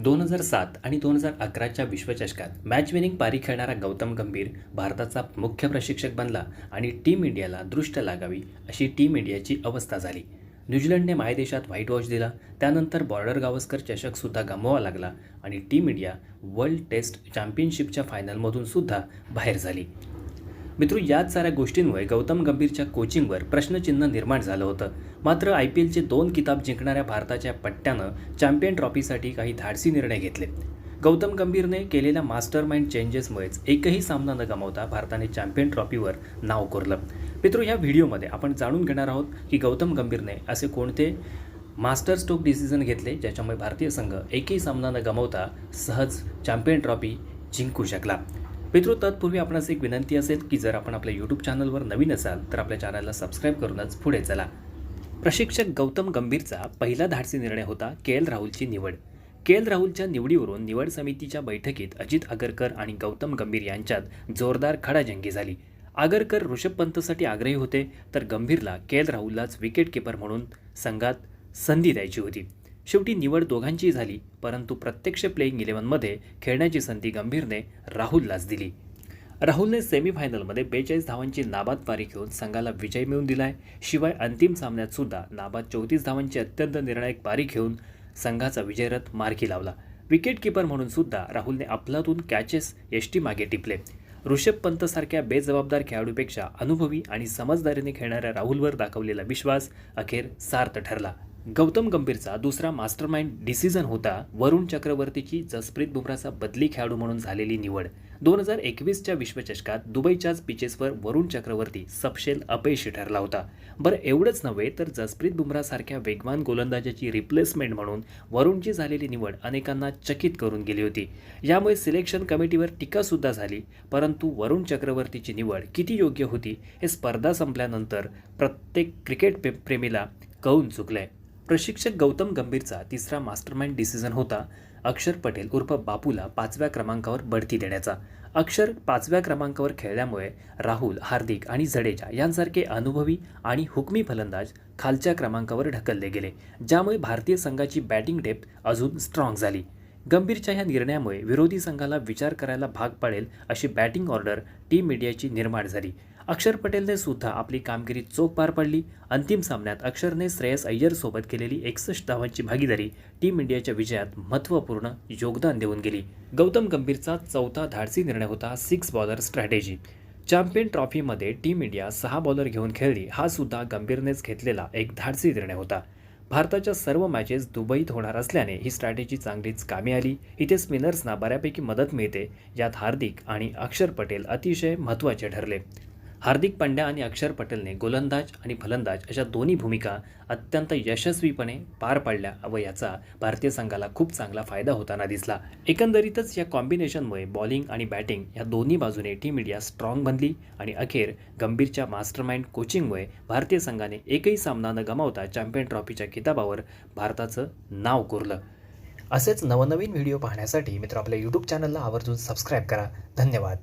दोन हजार सात आणि दोन हजार अकराच्या विश्वचषकात मॅच विनिंग पारी खेळणारा गौतम गंभीर भारताचा मुख्य प्रशिक्षक बनला आणि टीम इंडियाला दृष्ट लागावी अशी टीम इंडियाची अवस्था झाली. न्यूझीलंडने मायदेशात व्हाईट वॉश दिला. त्यानंतर बॉर्डर गावस्कर चषकसुद्धा गमवावा लागला आणि टीम इंडिया वर्ल्ड टेस्ट चॅम्पियनशिपच्या फायनलमधून सुद्धा बाहेर झाली. मित्रो याच साऱ्या गोष्टींमुळे गौतम गंभीरच्या कोचिंगवर प्रश्नचिन्ह निर्माण झालं होतं. मात्र आय पी एलचे दोन किताब जिंकणाऱ्या भारताच्या पट्ट्यानं चॅम्पियन ट्रॉफीसाठी काही धाडसी निर्णय घेतले. गौतम गंभीरने केलेल्या मास्टर माइंड चेंजेसमुळेच एकही सामना न गमावता भारताने चॅम्पियन ट्रॉफीवर नाव कोरलं. मित्रो या व्हिडिओमध्ये आपण जाणून घेणार आहोत की गौतम गंभीरने असे कोणते मास्टर स्ट्रोक डिसिजन घेतले ज्याच्यामुळे भारतीय संघ एकही सामना न गमावता सहज चॅम्पियन ट्रॉफी जिंकू शकला. मित्रो तत्पूर्वी आपणास एक विनंती असेल की जर आपण आपल्या यूट्यूब चॅनलवर नवीन असाल तर आपल्या चॅनलला सबस्क्राईब करूनच पुढे चला. प्रशिक्षक गौतम गंभीरचा पहिला धाडसी निर्णय होता के एल राहुलची निवड. के एल राहुलच्या निवडीवरून निवड समितीच्या बैठकीत अजित आगरकर आणि गौतम गंभीर यांच्यात जोरदार खडाजंगी झाली. आगरकर ऋषभ पंतसाठी आग्रही होते तर गंभीरला के एल राहुललाच विकेटकीपर म्हणून संघात संधी द्यायची होती. शेवटी निवड दोघांची झाली परंतु प्रत्यक्ष प्लेईंग इलेव्हनमध्ये खेळण्याची संधी गंभीरने राहुललाच दिली. राहुलने सेमीफायनलमध्ये बेचाळीस धावांची नाबाद पारी घेऊन संघाला विजय मिळवून दिलाय. शिवाय अंतिम सामन्यात सुद्धा नाबाद चौतीस धावांची अत्यंत निर्णायक पारी घेऊन संघाचा विजयरथ मार्गी लावला. विकेट किपर म्हणून सुद्धा राहुलने आपलातून कॅचेस एसटी मागे टिपले. ऋषभ पंतसारख्या बेजबाबदार खेळाडूपेक्षा अनुभवी आणि समजदारीने खेळणाऱ्या राहुलवर दाखवलेला विश्वास अखेर सार्थ ठरला. गौतम गंभीरचा दुसरा मास्टरमाइंड डिसिजन होता वरुण चक्रवर्तीची जसप्रीत बुमराचा बदली खेळाडू म्हणून झालेली निवड. दोन हजार एकवीसच्या विश्वचषकात दुबईच्याच पिचेसवर वरुण चक्रवर्ती सपशेल अपयशी ठरला होता. बरं एवढंच नव्हे तर जसप्रीत बुमरासारख्या वेगवान गोलंदाजाची रिप्लेसमेंट म्हणून वरुणची झालेली निवड अनेकांना चकित करून गेली होती. यामुळे सिलेक्शन कमिटीवर टीकासुद्धा झाली परंतु वरुण चक्रवर्तीची निवड किती योग्य होती हे स्पर्धा संपल्यानंतर प्रत्येक क्रिकेट प्रेमीला कळून आहे प्रशिक्षक गौतम गंभीरचा तिसरा मास्टरमाइंड डिसिजन होता अक्षर पटेल उर्फ बापूला पाचव्या क्रमांकावर बढती देण्याचा. अक्षर पाचव्या क्रमांकावर खेळल्यामुळे राहुल हार्दिक आणि जडेजा यांसारखे अनुभवी आणि हुकमी फलंदाज खालच्या क्रमांकावर ढकलले गेले ज्यामुळे भारतीय संघाची बॅटिंग डेप्थ अजून स्ट्रॉंग झाली. गंभीरच्या या निर्णयामुळे विरोधी संघाला विचार करायला भाग पाडेल अशी बॅटिंग ऑर्डर टीम इंडियाची निर्माण झाली. अक्षर पटेलने सुद्धा आपली कामगिरी चोख पार पाडली. अंतिम सामन्यात अक्षरने श्रेयस अय्यरसोबत केलेली एकसष्ट धावांची भागीदारी टीम इंडियाच्या विजयात महत्त्वपूर्ण योगदान देऊन गेली. गौतम गंभीरचा चौथा धाडसी निर्णय होता सिक्स बॉलर स्ट्रॅटेजी. चॅम्पियन ट्रॉफीमध्ये टीम इंडिया सहा बॉलर घेऊन खेळली हा सुद्धा गंभीरनेच घेतलेला एक धाडसी निर्णय होता. भारताच्या सर्व मॅचेस दुबईत होणार असल्याने ही स्ट्रॅटेजी चांगलीच कामी आली. इथे स्पिनर्सना बऱ्यापैकी मदत मिळते यात हार्दिक आणि अक्षर पटेल अतिशय महत्त्वाचे ठरले. हार्दिक पांड्या आणि अक्षर पटेलने गोलंदाज आणि फलंदाज अशा दोन्ही भूमिका अत्यंत यशस्वीपणे पार पाडल्या व याचा भारतीय संघाला खूप चांगला फायदा होताना दिसला. एकंदरीतच या कॉम्बिनेशनमुळे बॉलिंग आणि बॅटिंग या दोन्ही बाजूने टीम इंडिया स्ट्रॉंग बनली आणि अखेर गंभीरच्या मास्टरमाइंड कोचिंगमुळे भारतीय संघाने एकही सामना न गमावता चॅम्पियन ट्रॉफीच्या किताबावर भारताचं नाव कोरलं. असेच नवनवीन व्हिडिओ पाहण्यासाठी मित्र आपल्या यूट्यूब चॅनलला आवर्जून सबस्क्राईब करा. धन्यवाद.